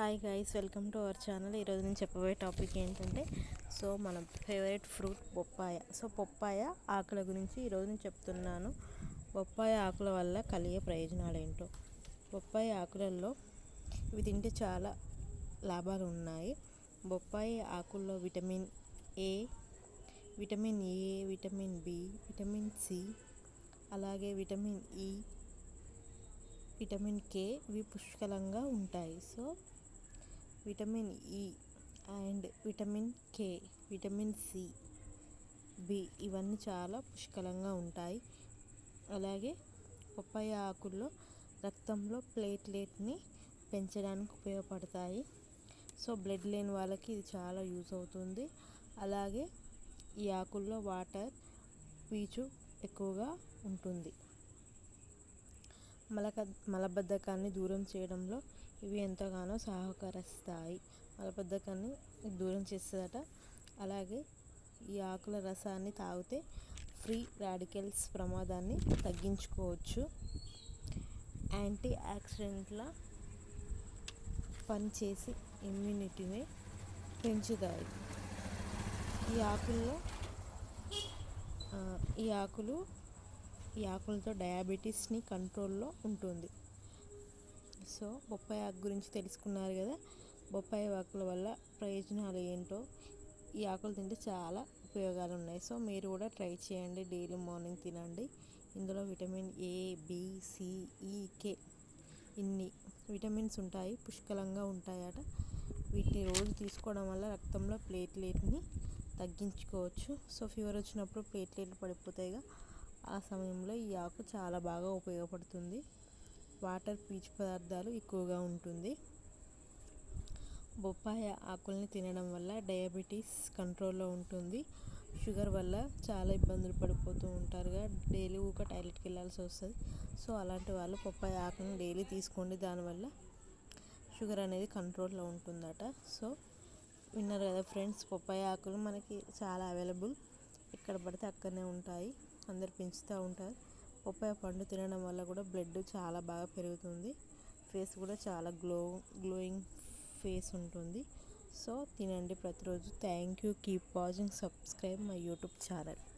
Hi guys welcome to our channel ఈరోజు నేను చెప్పబోయే టాపిక్ ఏంటంటే సో మన ఫేవరెట్ ఫ్రూట్ బొప్పాయ. సో బొప్పాయ ఆకుల గురించి ఈరోజు నేను చెప్తున్నాను. బొప్పాయ ఆకుల వల్ల కలిగే ప్రయోజనాలు ఏంటో. బొప్పాయి ఆకులలో ఇవి తింటే చాలా లాభాలు ఉన్నాయి. బొప్పాయి ఆకుల్లో vitamin A vitamin A vitamin B vitamin C అలాగే విటమిన్ ఈ విటమిన్ కే ఇవి పుష్కలంగా ఉంటాయి. So vitamin E and vitamin K vitamin C B ఇవన్నీ చాలా పుష్కలంగా ఉంటాయి. అలాగే పప్పాయ ఆకుల్లో రక్తంలో ప్లేట్లెట్ని పెంచడానికి ఉపయోగపడతాయి. సో బ్లడ్ లేని వాళ్ళకి ఇది చాలా యూజ్ అవుతుంది. అలాగే ఈ ఆకుల్లో వాటర్ పీచు ఎక్కువగా ఉంటుంది. మలక మలబద్ధకాన్ని దూరం చేయడంలో ఇవి ఎంతగానో సహకరిస్తాయి. మలబద్ధకాన్ని దూరం చేస్తుందట. అలాగే ఈ ఆకుల రసాన్ని తాగితే ఫ్రీ రాడికల్స్ ప్రమాదాన్ని తగ్గించుకోవచ్చు. యాంటీ యాక్సిడెంట్ల పనిచేసి ఇమ్యూనిటీని పెంచుతాయి. ఈ ఆకుల్లో ఈ ఆకులు ఈ ఆకులతో డయాబెటీస్ని కంట్రోల్లో ఉంటుంది. సో బొప్పాయి ఆకు గురించి తెలుసుకున్నారు కదా. బొప్పాయి ఆకుల వల్ల ప్రయోజనాలు ఏంటో ఈ ఆకులు తింటే చాలా ఉపయోగాలు ఉన్నాయి. సో మీరు కూడా ట్రై చేయండి. డైలీ మార్నింగ్ తినండి. ఇందులో విటమిన్ ఏ బి ఈ కే ఇన్ని విటమిన్స్ ఉంటాయి. పుష్కలంగా ఉంటాయట. వీటిని రోజు తీసుకోవడం వల్ల రక్తంలో ప్లేట్లెట్ని తగ్గించుకోవచ్చు. సో ఫీవర్ వచ్చినప్పుడు ప్లేట్లెట్లు పడిపోతాయిగా. ఆ సమయంలో ఈ ఆకు చాలా బాగా ఉపయోగపడుతుంది. వాటర్ పీచు పదార్థాలు ఎక్కువగా ఉంటుంది. బొప్పాయ ఆకుల్ని తినడం వల్ల డయాబెటీస్ కంట్రోల్లో ఉంటుంది. షుగర్ వల్ల చాలా ఇబ్బందులు పడిపోతూ ఉంటారుగా. డైలీ ఊక టాయిలెట్కి వెళ్ళాల్సి వస్తుంది. సో అలాంటి వాళ్ళు బొప్పాయ ఆకుని డైలీ తీసుకోండి. దానివల్ల షుగర్ అనేది కంట్రోల్లో ఉంటుందట. సో విన్నారు కదా ఫ్రెండ్స్ బొప్పాయి ఆకులు మనకి చాలా అవైలబుల్. ఎక్కడ పడితే అక్కడనే ఉంటాయి. అందరు పెంచుతూ ఉంటారు. పప్పాయ పండు తినడం వల్ల కూడా బ్లడ్ చాలా బాగా పెరుగుతుంది. ఫేస్ కూడా చాలా గ్లో గ్లోయింగ్ ఫేస్ ఉంటుంది. సో తినండి ప్రతిరోజు. Thank you. Keep watching subscribe my YouTube channel.